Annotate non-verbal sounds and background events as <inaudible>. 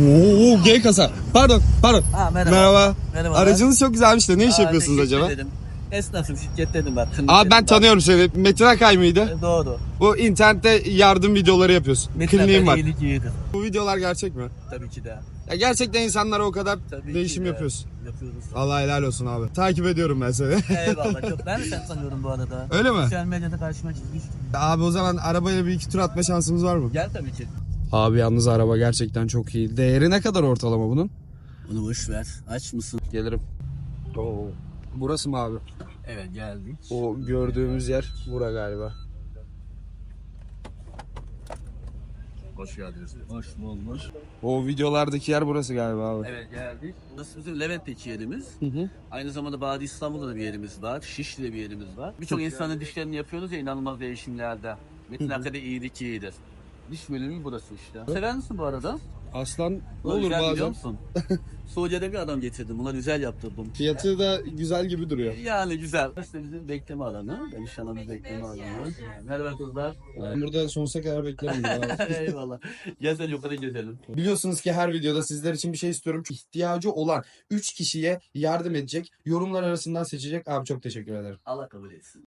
Oo, G kasa. Pardon, pardon. Ha, merhaba. Merhaba. Merhaba. Aracınız çok güzelmiş de ne iş Aa, yapıyorsunuz teşekkür acaba? ederim. Esnafım şirketteydim ben. Abi ben tanıyorum seni. Metin Akay mıydı? E, Doğru. Bu internette yardım videoları yapıyorsun. Metin Kliniğin var. iyilik iyidir. Bu videolar gerçek mi? Tabii ki de. Ya gerçekten insanlara o kadar Tabii değişim de. yapıyorsun. Yapıyoruz. Allah helal olsun abi. Takip ediyorum ben seni. <laughs> Eyvallah çok. Ben de sen tanıyorum bu arada. Öyle mi? Sosyal medyada karşıma çıkmıştım. Abi o zaman arabayla bir iki tur atma şansımız var mı? Gel tabii ki. Abi yalnız araba gerçekten çok iyi. Değeri ne kadar ortalama bunun? Bunu boş ver. Aç mısın? Gelirim. Oo. Burası mı abi? Evet geldik. O gördüğümüz yer bura galiba. Hoş geldiniz. Hoş bulduk. O videolardaki yer burası galiba abi. Evet geldik. Burası bizim Levent'teki yerimiz. Hı hı. Aynı zamanda Badi İstanbul'da da bir yerimiz var. Şişli'de bir yerimiz var. Birçok insanın dişlerini yapıyoruz ya inanılmaz değişimlerde. Metin Akade iyilik iyidir. Diş bölümü burası işte. Sever misin bu arada? Aslan Bunlar olur güzel biliyor bazen. musun? <laughs> Suudi'de bir adam getirdim. Bunlar güzel yaptırdım. Fiyatı da güzel gibi duruyor. Yani güzel. İşte bizim bekleme alanı. Danışanımız bekleme alanı. Merhaba kızlar. Ben burada sonsuza kadar beklerim. <laughs> Eyvallah. Gel sen yukarı gezelim. Biliyorsunuz ki her videoda sizler için bir şey istiyorum. İhtiyacı olan 3 kişiye yardım edecek, yorumlar arasından seçecek. Abi çok teşekkür ederim. Allah kabul etsin.